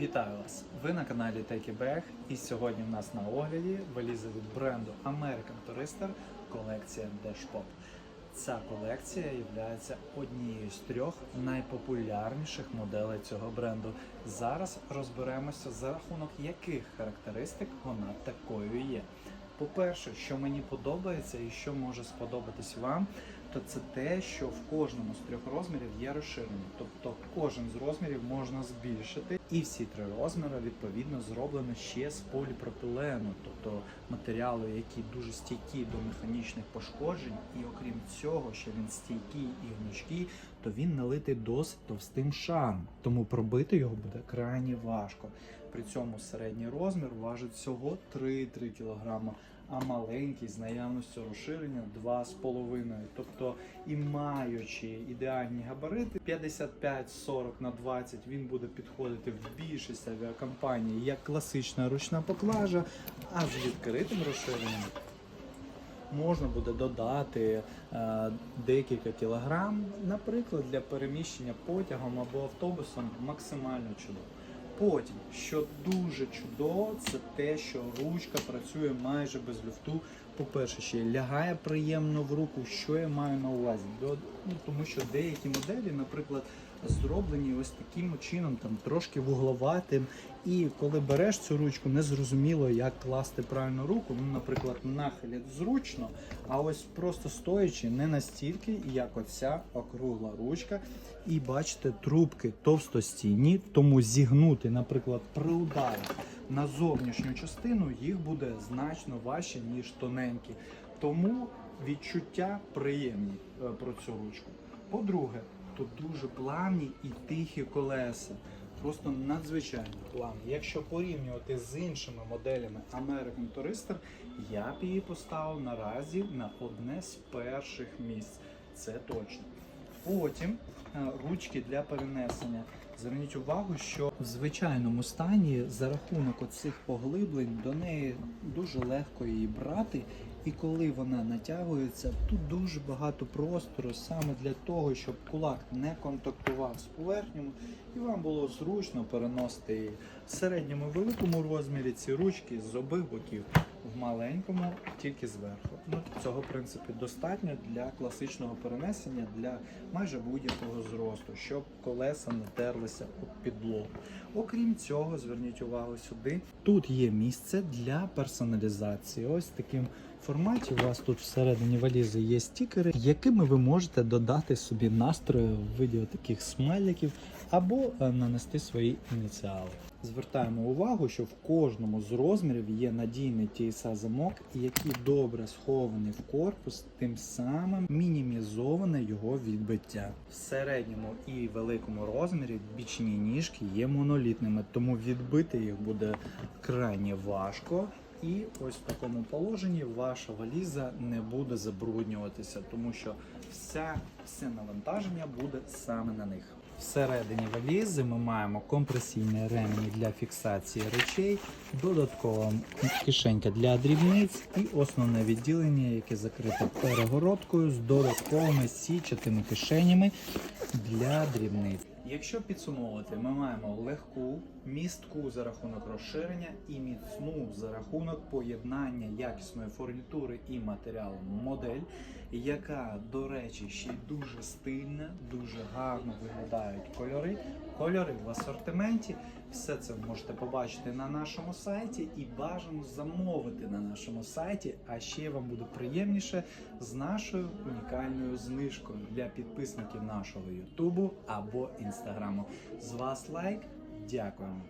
Вітаю вас! Ви на каналі Take a і сьогодні в нас на огляді валізи від бренду American Tourister колекція Dash Pop. Ця колекція є однією з трьох найпопулярніших моделей цього бренду. Зараз розберемося за рахунок яких характеристик вона такою є. По-перше, що мені подобається і що може сподобатись вам, то це те, що в кожному з трьох розмірів є розширення. Тобто кожен з розмірів можна збільшити, і всі три розміри відповідно зроблені ще з поліпропилену, тобто матеріалу, який дуже стійкий до механічних пошкоджень, і окрім цього, що він стійкий і гнучкий, то він налитий досить товстим шаром, тому пробити його буде крайні важко. При цьому середній розмір важить всього 3-3 кг, а маленький з наявністю розширення 2,5. Тобто, і маючи ідеальні габарити 55-40 на 20, він буде підходити в більшість авіакомпаній як класична ручна поклажа, а з відкритим розширенням можна буде додати е, декілька кілограм, наприклад, для переміщення потягом або автобусом максимально чудово. Потім, що дуже чудово, це те, що ручка працює майже без люфту. По-перше, ще лягає приємно в руку. Що я маю на увазі? Ну, тому що деякі моделі, наприклад, зроблені ось таким чином, там трошки вугловатим. І коли береш цю ручку, не зрозуміло, як класти правильно руку. Ну, наприклад, нахилі зручно, а ось просто стоячи не настільки, як оця округла ручка. І бачите, трубки товстостійні, тому зігнути, наприклад, при ударі на зовнішню частину їх буде значно важче, ніж тоненькі. Тому відчуття приємні е, про цю ручку. По-друге, тут дуже плавні і тихі колеса. Просто надзвичайно плавні. Якщо порівнювати з іншими моделями American Tourister, я б її поставив наразі на одне з перших місць. Це точно. Потім е, ручки для перенесення. Зверніть увагу, що в звичайному стані за рахунок оцих поглиблень до неї дуже легко її брати. І коли вона натягується, тут дуже багато простору саме для того, щоб кулак не контактував з поверхнею, і вам було зручно переносити в середньому великому розмірі ці ручки з обох боків, в маленькому тільки зверху. Ну цього в принципі достатньо для класичного перенесення для майже будь-якого зросту, щоб колеса не терлися об підлогу. Окрім цього, зверніть увагу сюди. Тут є місце для персоналізації. Ось таким форматі у вас тут всередині валізи є стікери, якими ви можете додати собі настрою в виді таких смайликів або е, нанести свої ініціали. Звертаємо увагу, що в кожному з розмірів є надійний TSA замок, який добре схований в корпус, тим самим мінімізоване його відбиття. В середньому і великому розмірі бічні ніжки є монолітними, тому відбити їх буде крайне важко. І ось в такому положенні ваша валіза не буде забруднюватися, тому що вся, все навантаження буде саме на них. Всередині валізи ми маємо компресійні ремені для фіксації речей, додаткова кишенька для дрібниць і основне відділення, яке закрите перегородкою з додатковими січатими кишенями для дрібниць. Якщо підсумовувати, ми маємо легку, містку за рахунок розширення і міцну за рахунок поєднання якісної фурнітури і матеріалу модель, яка, до речі, ще й дуже стильна, дуже гарно виглядають кольори. Кольори в асортименті. Все це ви можете побачити на нашому сайті і бажано замовити на нашому сайті. А ще вам буде приємніше з нашою унікальною знижкою для підписників нашого Ютубу або Інстаграму. З вас лайк. Дякуємо.